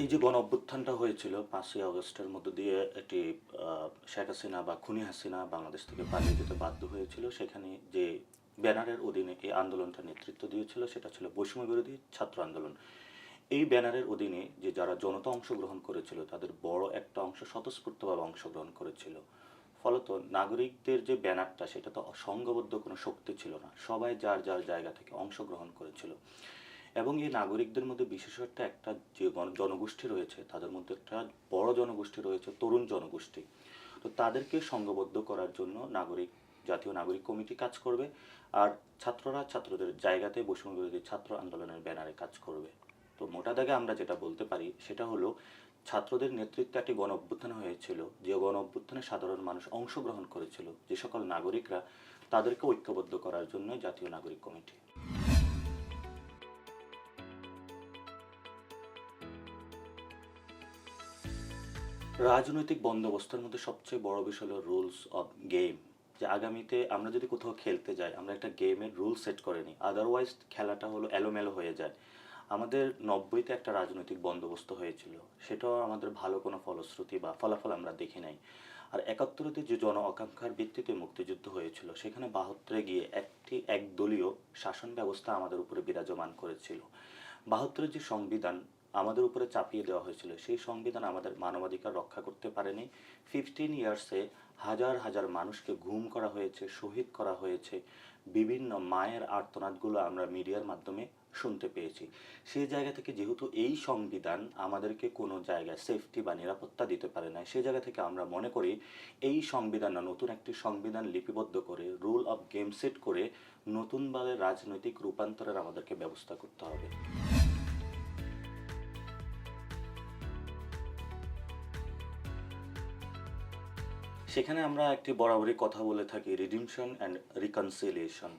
এই যে গণ অভ্যুত্থানটা হয়েছিল পাঁচই আগস্টের মধ্য দিয়ে একটি শেখ হাসিনা বা খুনি হাসিনা বাংলাদেশ থেকে পালিয়ে যেতে বাধ্য হয়েছিল, সেখানে যে ব্যানারের অধীনে এই আন্দোলনটা নেতৃত্ব দিয়েছিল সেটা ছিল বৈষম্য বিরোধী ছাত্র আন্দোলন। এই ব্যানারের অধীনে যে যারা জনতা অংশগ্রহণ করেছিল, তাদের বড় একটা অংশ স্বতঃস্ফূর্তভাবে অংশগ্রহণ করেছিল। ফলত নাগরিকদের যে ব্যানারটা, সেটা তো সংঘবদ্ধ কোনো শক্তি ছিল না। সবাই যার যার জায়গা থেকে অংশগ্রহণ করেছিল। এবং এই নাগরিকদের মধ্যে বিশেষত একটা যে জনগোষ্ঠী রয়েছে, তাদের মধ্যে একটা বড় জনগোষ্ঠী রয়েছে, তরুণ জনগোষ্ঠী। তো তাদেরকে সংঘবদ্ধ করার জন্য নাগরিক, জাতীয় নাগরিক কমিটি কাজ করবে আর ছাত্ররা ছাত্রদের জায়গাতে বৈষম্য বিরোধী ছাত্র আন্দোলনের ব্যানারে কাজ করবে। তো মোটা দাগে আমরা যেটা বলতে পারি, সেটা হলো ছাত্রদের নেতৃত্বে একটি গণ অভ্যুত্থান হয়েছিল, যে গণ অভ্যুত্থানে সাধারণ মানুষ অংশগ্রহণ করেছিল, যে সকল নাগরিকরা তাদেরকে ঐক্যবদ্ধ করার জন্য জাতীয় নাগরিক কমিটি। রাজনৈতিক বন্দোবস্তের মধ্যে সবচেয়ে বড় বিষয় হলো রুলস অফ গেম যে আগামীতে আমরা যদি কোথাও খেলতে যাই, আমরা একটা গেমের রুল সেট করে নিই। আদারওয়াইজ খেলাটা হলো এলোমেলো হয়ে যায়। আমাদের নব্বইতে একটা রাজনৈতিক বন্দোবস্ত হয়েছিল। সেটাও আমাদের ভালো কোনো ফলশ্রুতি বা ফলাফল আমরা দেখি নাই। আর একাত্তরতে যে জন আকাঙ্ক্ষার ভিত্তিতে মুক্তিযুদ্ধ হয়েছিল, সেখানে বাহাত্তরে গিয়ে একটি একদলীয় শাসন ব্যবস্থা আমাদের উপরে বিরাজমান করেছিল। বাহাত্তরের যে সংবিধান আমাদের উপরে চাপিয়ে দেওয়া হয়েছিল। সেই সংবিধান আমাদের মানবাধিকার রক্ষা করতে পারেনি। ফিফটিন ইয়ার্সে হাজার হাজার মানুষকে ঘুম করা হয়েছে, শহীদ করা হয়েছে। বিভিন্ন মায়ের আর্তনাদগুলো আমরা মিডিয়ার মাধ্যমে শুনতে পেয়েছি। সেই জায়গা থেকে যেহেতু এই সংবিধান আমাদেরকে কোনো জায়গায় সেফটি বা নিরাপত্তা দিতে পারে না সেই জায়গা থেকে আমরা মনে করি এই সংবিধান না, নতুন একটি সংবিধান লিপিবদ্ধ করে রুল অফ গেম সেট করে নতুনভাবে রাজনৈতিক রূপান্তরের আমাদেরকে ব্যবস্থা করতে হবে। সেখানে আমরা একটি বরাবরই কথা বলে থাকি রিডিমশন অ্যান্ড রিকনসিলিয়েশন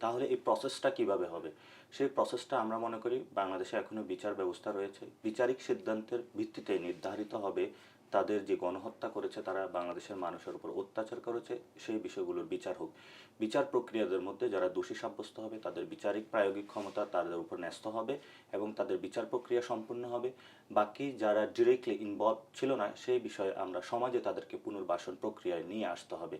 তাহলে এই প্রসেসটা কীভাবে হবে? সেই প্রসেসটা আমরা মনে করি বাংলাদেশে এখনও বিচার ব্যবস্থা রয়েছে। বিচারিক সিদ্ধান্তের ভিত্তিতে নির্ধারিত হবে তাদের যে গণহত্যা করেছে, তারা বাংলাদেশের মানুষের উপর অত্যাচার করেছে, সেই বিষয়গুলোর বিচার হোক। বিচার প্রক্রিয়াদের মধ্যে যারা দোষী সাব্যস্ত হবে, তাদের বিচারিক প্রায়োগিক ক্ষমতা তাদের উপর ন্যস্ত হবে এবং তাদের বিচার প্রক্রিয়া সম্পূর্ণ হবে। বাকি যারা ডিরেক্টলি ইনভলভ ছিল না, সেই বিষয়ে আমরা সমাজে তাদেরকে পুনর্বাসন প্রক্রিয়ায় নিয়ে আসতে হবে।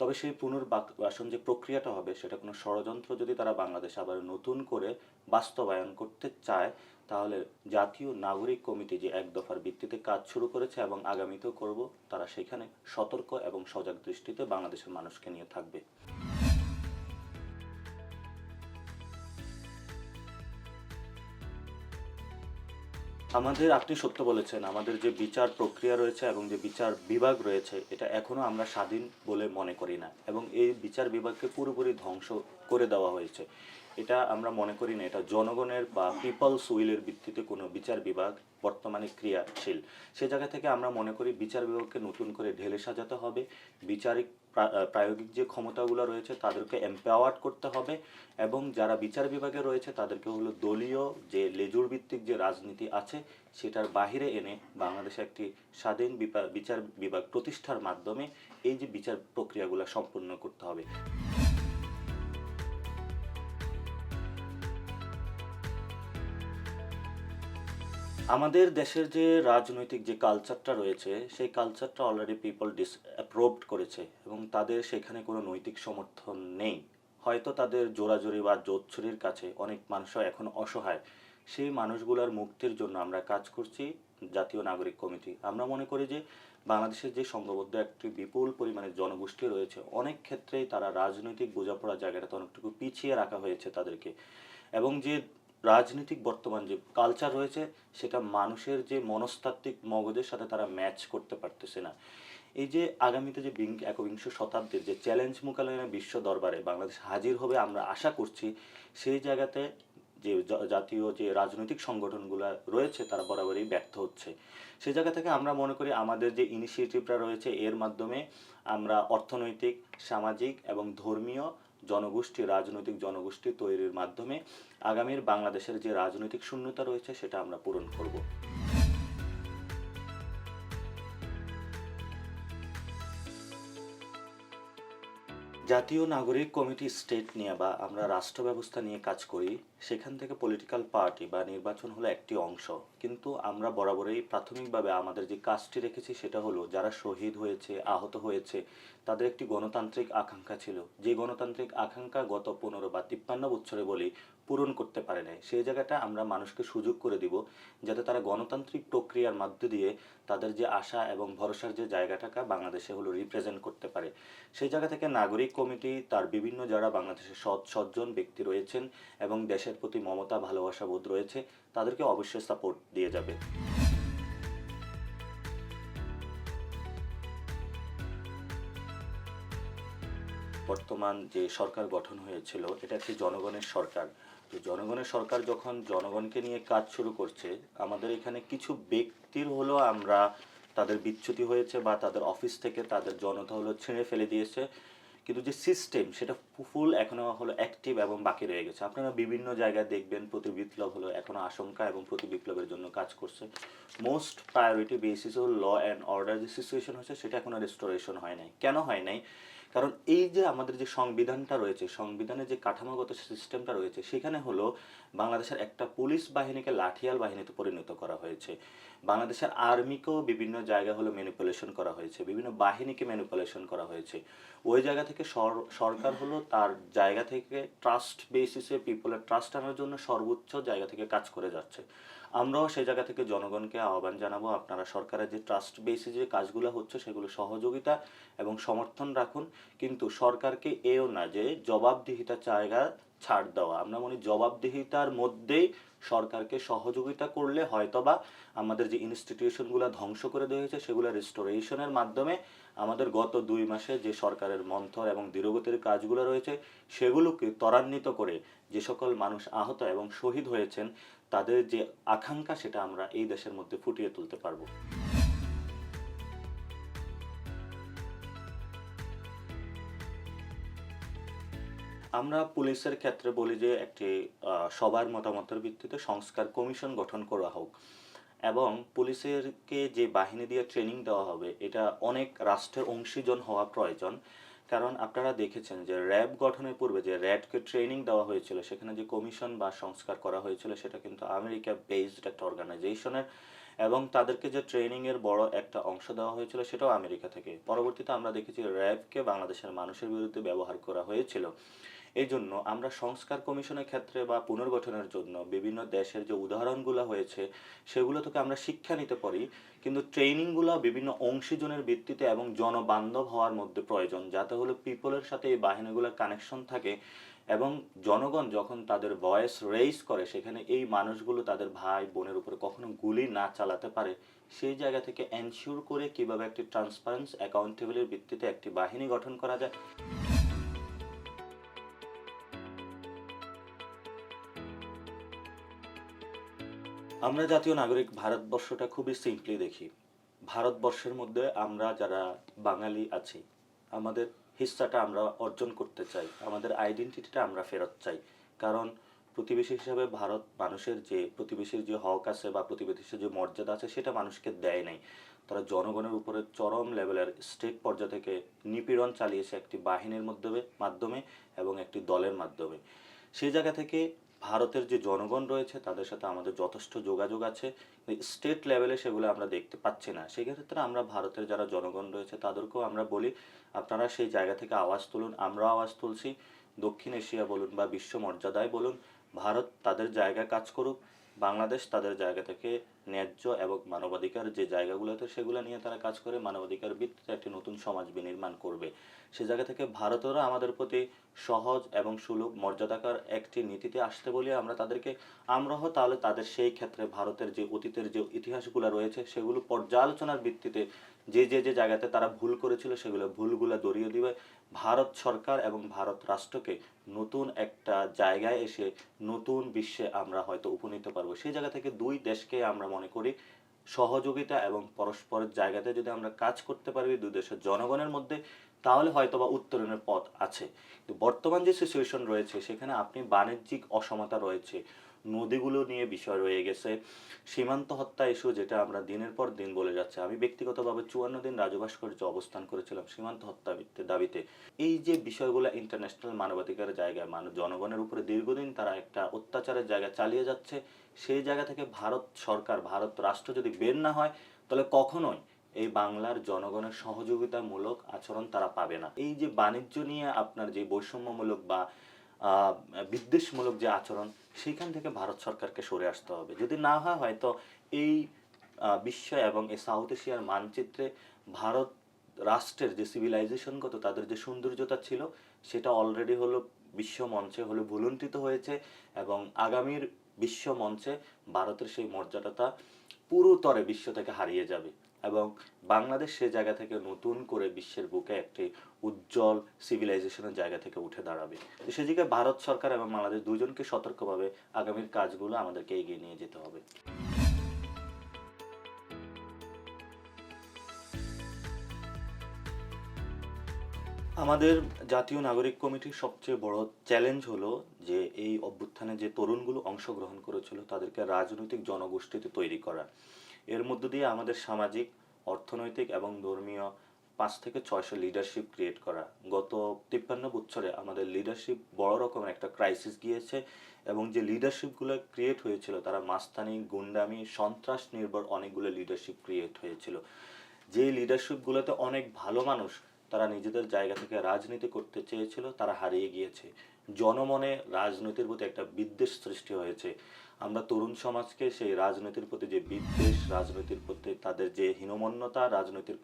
তবে সেই পুনর্বাসন যে প্রক্রিয়াটা হবে, সেটা কোনো ষড়যন্ত্র যদি তারা বাংলাদেশে আবার নতুন করে বাস্তবায়ন করতে চায় তাহলে জাতীয় নাগরিক কমিটি যে এক দফার ভিত্তিতে কাজ শুরু করেছে এবং আগামীতেও করব, তারা সেখানে সতর্ক এবং সজাগ দৃষ্টিতে বাংলাদেশের মানুষকে নিয়ে থাকবে। আমাদের আপনি সত্য বলেছেন, আমাদের যে বিচার প্রক্রিয়া রয়েছে এবং যে বিচার বিভাগ রয়েছে, এটা এখনও আমরা স্বাধীন বলে মনে করি না এবং এই বিচার বিভাগকে পুরোপুরি ধ্বংস করে দেওয়া হয়েছে। এটা আমরা মনে করি না, এটা জনগণের বা পিপলস উইলের ভিত্তিতে কোনো বিচার বিভাগ বর্তমানে ক্রিয়াশীল। সে জায়গা থেকে আমরা মনে করি বিচার বিভাগকে নতুন করে ঢেলে সাজাতে হবে, বিচারিক প্রায়োগিক যে ক্ষমতাগুলো রয়েছে তাদেরকে এম্পাওয়ার্ড করতে হবে এবং যারা বিচার বিভাগে রয়েছে তাদেরকে হলো দলীয় যে লেজুর ভিত্তিক যে রাজনীতি আছে সেটার বাহিরে এনে বাংলাদেশে একটি স্বাধীন বিচার বিভাগ প্রতিষ্ঠার মাধ্যমে এই যে বিচার প্রক্রিয়াগুলো সম্পন্ন করতে হবে। আমাদের দেশের যে রাজনৈতিক যে কালচারটা রয়েছে, সেই কালচারটা অলরেডি পিপল ডিস অ্যাপ্রোভড করেছে এবং তাদের সেখানে কোনো নৈতিক সমর্থন নেই। হয়তো তাদের জোরাজোরি বা জোচ্ছুরির কাছে অনেক মানুষও এখন অসহায়। সেই মানুষগুলোর মুক্তির জন্য আমরা কাজ করছি জাতীয় নাগরিক কমিটি। আমরা মনে করি যে বাংলাদেশের যে সংঘবদ্ধ একটি বিপুল পরিমাণে জনগোষ্ঠী রয়েছে, অনেক ক্ষেত্রেই তারা রাজনৈতিক বোঝাপড়া জায়গাটাতে অনেকটুকু পিছিয়ে রাখা হয়েছে তাদেরকে। এবং যে রাজনৈতিক বর্তমান যে কালচার রয়েছে, সেটা মানুষের যে মনস্তাত্ত্বিক মগজের সাথে তারা ম্যাচ করতে পারতেছে না। এই যে আগামীতে যে বিং একবিংশ শতাব্দীর যে চ্যালেঞ্জ মোকাবেলায় বিশ্ব দরবারে বাংলাদেশ হাজির হবে আমরা আশা করছি, সেই জায়গাতে যে জাতীয় যে রাজনৈতিক সংগঠনগুলো রয়েছে, তারা বরাবরই ব্যর্থ হচ্ছে। সেই জায়গা থেকে আমরা মনে করি আমাদের যে ইনিশিয়েটিভটা রয়েছে, এর মাধ্যমে আমরা অর্থনৈতিক, সামাজিক এবং ধর্মীয় জনগোষ্ঠী, রাজনৈতিক জনগোষ্ঠী তৈরির মাধ্যমে আগামীর বাংলাদেশের যে রাজনৈতিক শূন্যতা রয়েছে সেটা আমরা পূরণ করব। জাতীয় নাগরিক কমিটি স্টেট নিয়ে বা আমরা রাষ্ট্র ব্যবস্থা নিয়ে কাজ করি সেখান থেকে পলিটিক্যাল পার্টি বা নির্বাচন হলো একটি অংশ। কিন্তু আমরা বরাবরই প্রাথমিকভাবে আমাদের যে কাজটি রেখেছি সেটা হলো, যারা শহীদ হয়েছে, আহত হয়েছে, তাদের একটি গণতান্ত্রিক আকাঙ্ক্ষা ছিল। যে গণতান্ত্রিক আকাঙ্ক্ষা গত পনেরো বা তিপ্পান্ন বছরে বলি পূরণ করতে পারে নাই। সেই জায়গাটা আমরা মানুষকে সুযোগ করে দিব, যাতে তারা গণতান্ত্রিক প্রক্রিয়ার মধ্য দিয়ে তাদের যে আশা এবং ভরসার যে জায়গাটাকে বাংলাদেশে হলো রিপ্রেজেন্ট করতে পারে। সেই জায়গা থেকে নাগরিক কমিটি, তার বিভিন্ন যারা বাংলাদেশের সৎ সজ্জন ব্যক্তি রয়েছেন এবং দেশের প্রতি মমতা, ভালোবাসা বোধ রয়েছে, তাদেরকে অবশ্যই সাপোর্ট দিয়ে যাবে। বর্তমান যে সরকার গঠন হয়েছিল, এটা একটি জনগণের সরকার। তো জনগণের সরকার যখন জনগণকে নিয়ে কাজ শুরু করছে, আমাদের এখানে কিছু ব্যক্তির হলো আমরা তাদের বিচ্যুতি হয়েছে বা তাদের অফিস থেকে তাদের জনতা হলো ছিঁড়ে ফেলে দিয়েছে। কিন্তু যে সিস্টেম সেটা ফুল এখনও হলো অ্যাক্টিভ এবং বাকি রয়ে গেছে। আপনারা বিভিন্ন জায়গায় দেখবেন প্রতি বিপ্লব হলো এখনও আশঙ্কা এবং প্রতি বিপ্লবের জন্য কাজ করছে। মোস্ট প্রায়োরিটি বেসিস হল ল অ্যান্ড অর্ডার যে সিচুয়েশন হয়েছে সেটা এখনও রেস্টোরেশন হয় নাই। কেন হয় নাই? কারণ এই যে আমাদের যে সংবিধানটা রয়েছে, সংবিধানের যে কাঠামোগত সিস্টেমটা রয়েছে, সেখানে হলো বাংলাদেশের একটা পুলিশ বাহিনীকে লাঠিয়াল বাহিনীতে পরিণত করা হয়েছে। বাংলাদেশের আর্মিকেও বিভিন্ন জায়গা হলো ম্যানিপুলেশন করা হয়েছে, বিভিন্ন বাহিনীকে ম্যানিপুলেশন করা হয়েছে। ওই জায়গা থেকে সর- সরকার হলো তার জায়গা থেকে ট্রাস্ট বেসিসে পিপলের ট্রাস্ট আনার জন্য সর্বোচ্চ জায়গা থেকে কাজ করে যাচ্ছে। আমরাও সেই জায়গা থেকে জনগণকে আহ্বান জানাব, আপনারা সরকারের যে ট্রাস্ট বেসে যে কাজগুলো হচ্ছে সেগুলো সহযোগিতা এবং সমর্থন রাখুন। কিন্তু সরকারকে এও না যে জবাবদিহিতা জায়গা ছাড় দেওয়া। আমরা মনে জবাবদিহিতার মধ্যেই সরকারকে সহযোগিতা করলে হয়তোবা আমাদের যে ইনস্টিটিউশনগুলো ধ্বংস করে দেওয়া হয়েছে সেগুলো রেস্টোরেশনের মাধ্যমে আমাদের গত দুই মাসে যে সরকারের মন্থর এবং দৃঢ়গতির কাজগুলো রয়েছে সেগুলোকে ত্বরান্বিত করে যে সকল মানুষ আহত এবং শহীদ হয়েছেন তাদের যে আকাঙ্ক্ষা সেটা আমরা এই দেশের মধ্যে ফুটিয়ে তুলতে পারব। আমরা পুলিশের ক্ষেত্রে বলি যে একটি সবার মতামতের ভিত্তিতে সংস্কার কমিশন গঠন করা হোক এবং পুলিশেরকে যে বাহিনী দিয়ে ট্রেনিং দেওয়া হবে, এটা অনেক রাষ্ট্রের অংশীজন হওয়া প্রয়োজন। কারণ আপনারা দেখেছেন যে র্যাব গঠনের পূর্বে যে র্যাবকে ট্রেনিং দেওয়া হয়েছিল, সেখানে যে কমিশন বা সংস্কার করা হয়েছিল, সেটা কিন্তু আমেরিকা বেসড একটা অর্গানাইজেশনের এবং তাদেরকে যে ট্রেনিংয়ের বড় একটা অংশ দেওয়া হয়েছিল, সেটাও আমেরিকা থেকে। পরবর্তীতে আমরা দেখেছি র্যাবকে বাংলাদেশের মানুষের বিরুদ্ধে ব্যবহার করা হয়েছিল। এই জন্য আমরা সংস্কার কমিশনের ক্ষেত্রে বা পুনর্গঠনের জন্য বিভিন্ন দেশের যে উদাহরণগুলো হয়েছে, সেগুলো থেকে আমরা শিক্ষা নিতে পারি। কিন্তু ট্রেনিংগুলো বিভিন্ন অংশীজনের ভিত্তিতে এবং জনবান্ধব হওয়ার মধ্যে প্রয়োজন, যাতে হলো পিপলের সাথে এই বাহিনীগুলোর কানেকশন থাকে এবং জনগণ যখন তাদের ভয়েস রেইজ করে, সেখানে এই মানুষগুলো তাদের ভাই বোনের উপরে কখনো গুলি না চালাতে পারে, সেই জায়গা থেকে এনশিওর করে কীভাবে একটি ট্রান্সপারেন্স অ্যাকাউন্টেবলের ভিত্তিতে একটি বাহিনী গঠন করা যায়। আমরা জাতীয় নাগরিক, ভারতবর্ষটা খুবই সিম্পলি দেখি। ভারতবর্ষের মধ্যে আমরা যারা বাঙালি আছি, আমাদের হিস্সাটা আমরা অর্জন করতে চাই, আমাদের আইডেন্টিটিটা আমরা ফেরত চাই। কারণ প্রতিবেশী হিসাবে ভারত মানুষের যে, প্রতিবেশীর যে হক আছে বা প্রতিবেশীর যে মর্যাদা আছে, সেটা মানুষকে দেয় নাই। তারা জনগণের উপরে চরম লেভেলের স্টেট পর্যায় থেকে নিপীড়ন চালিয়েছে একটি বাহিনীর মাধ্যমে মাধ্যমে এবং একটি দলের মাধ্যমে। সেই জায়গা থেকে ভারতের যে জনগণ রয়েছে, তাদের সাথে আমাদের যথেষ্ট যোগাযোগ আছে। স্টেট লেভেলে সেগুলো আমরা দেখতে পাচ্ছি না। সেক্ষেত্রে আমরা ভারতের যারা জনগণ রয়েছে, তাদেরকেও আমরা বলি, আপনারা সেই জায়গা থেকে আওয়াজ তুলুন আমরা আওয়াজ তুলছি। দক্ষিণ এশিয়া বলুন বা বিশ্ব মর্যাদায় বলুন, ভারত তাদের জায়গা কাজ করুক। বাংলাদেশ তাদের জায়গা থেকে ন্যায্য এবং মানবাধিকার যে জায়গাগুলোতে সেগুলো নিয়ে তারা কাজ করে, মানবাধিকার ভিত্তিতে একটি নতুন সমাজ বিনির্মাণ করবে। সে জায়গা থেকে ভারতেরও আমাদের প্রতি সহজ এবং সুলভ মর্যাদাকার একটি নীতিতে আসতে বলি আমরা তাদেরকে, আমরাও তাহলে তাদের সেই ক্ষেত্রে ভারতের যে অতীতের যে ইতিহাসগুলো রয়েছে, সেগুলো পর্যালোচনার ভিত্তিতে যে যে যে জায়গাতে তারা ভুল করেছিল, সেগুলো ভুলগুলো দরিয়ে দিবে। ভারত সরকার এবং ভারত রাষ্ট্রকে নতুন একটা জায়গায় এসে নতুন বিশ্বে আমরা হয়তো উপনীত পারব সেই জায়গা থেকে দুই দেশকে আমরা মনে করি সহযোগিতা এবং পরস্পরের জায়গাতে যদি আমরা কাজ করতে পারি দুই দেশের জনগণের মধ্যে, তাহলে হয়তো বা উত্তরণের পথ আছে। কিন্তু বর্তমান যে সিচুয়েশন রয়েছে, সেখানে আপনি বাণিজ্যিক অসমতা রয়েছে। নদীগুলো নিয়ে বিষয় রয়ে গেছে। সীমান্ত হত্যা ইস্যু যেটা আমরা দিনের পর দিন বলে যাচ্ছে। আমি ব্যক্তিগতভাবে চুয়ান্ন দিন রাজু ভাস্কর্যে অবস্থান করেছিলাম সীমান্ত হত্যা দাবিতে। এই যে বিষয়গুলো ইন্টারন্যাশনাল মানবাধিকারের জায়গায় মানুষ জনগণের উপরে দীর্ঘদিন তারা একটা অত্যাচারের জায়গা চালিয়ে যাচ্ছে, সেই জায়গা থেকে ভারত সরকার, ভারত রাষ্ট্র যদি বের না হয়, তাহলে কখনোই এই বাংলার জনগণের সহযোগিতামূলক আচরণ তারা পাবে না। এই যে বাণিজ্য নিয়ে আপনার যে বৈষম্যমূলক বা বিদ্বেষমূলক যে আচরণ সেখান থেকে ভারত সরকারকে সরে আসতে হবে। যদি না হয়, হয়তো এই বিশ্ব এবং এই সাউথ এশিয়ার মানচিত্রে ভারত রাষ্ট্রের যে সিভিলাইজেশনগত তাদের যে সৌন্দর্যতা ছিল, সেটা অলরেডি হলো বিশ্ব মঞ্চে হলো ভুলুণ্ঠিত হয়েছে এবং আগামীর বিশ্ব মঞ্চে ভারতের সেই মর্যাদাটা পুরোতরে বিশ্ব থেকে হারিয়ে যাবে। এবং বাংলাদেশ সে জায়গা থেকে নতুন করে বিশ্বের বুকে একটি উজ্জ্বল সিভিলাইজেশনের জায়গা থেকে উঠে দাঁড়াবে। তো সেদিকে ভারত সরকার এবং বাংলাদেশ দুজনকে সতর্কভাবে আগামীর কাজগুলো আমাদেরকে এগিয়ে নিয়ে যেতে হবে। আমাদের জাতীয় নাগরিক কমিটির সবচেয়ে বড় চ্যালেঞ্জ হলো যে এই অভ্যুত্থানে যে তরুণগুলো অংশগ্রহণ করেছিল তাদেরকে রাজনৈতিক জনগোষ্ঠীতে তৈরি করা। এর মধ্য দিয়ে আমাদের সামাজিক, অর্থনৈতিক এবং ধর্মীয় পাঁচ থেকে ছয়শো লিডারশিপ ক্রিয়েট করা। গত তিপ্পান্ন বছরে আমাদের লিডারশিপ বড় রকমের একটা ক্রাইসিস গিয়েছে এবং যে লিডারশিপগুলো ক্রিয়েট হয়েছিল, তারা মাস্তানি, গুন্ডামি, সন্ত্রাস নির্ভর অনেকগুলো লিডারশিপ ক্রিয়েট হয়েছিল। যে লিডারশিপগুলোতে অনেক ভালো মানুষ, তারা নিজেদের জায়গা থেকে রাজনীতি করতে চেয়েছিল, তারা হারিয়ে গিয়েছে। জনমনে রাজনীতির প্রতি একটা বিদ্বেষ সৃষ্টি হয়েছে। আমরা তরুণ সমাজকে সেই রাজনীতির প্রতি যে বিদ্বেষ, রাজনীতির প্রতি তাদের যে হীনমন্যতা, রাজনীতির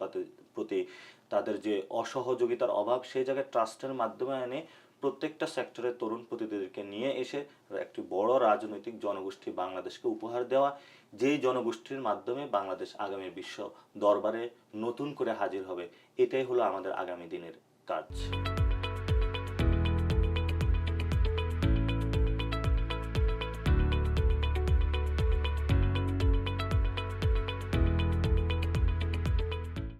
প্রতি- তাদের যে অসহযোগিতার অভাব, সেই জায়গায় ট্রাস্টের মাধ্যমে এনে প্রত্যেকটা সেক্টরের তরুণ প্রতিনিধিদেরকে নিয়ে এসে একটি বড় রাজনৈতিক জনগোষ্ঠী বাংলাদেশকে উপহার দেওয়া, যেই জনগোষ্ঠীর মাধ্যমে বাংলাদেশ আগামী বিশ্ব দরবারে নতুন করে হাজির হবে, এটাই হলো আমাদের আগামী দিনের কাজ।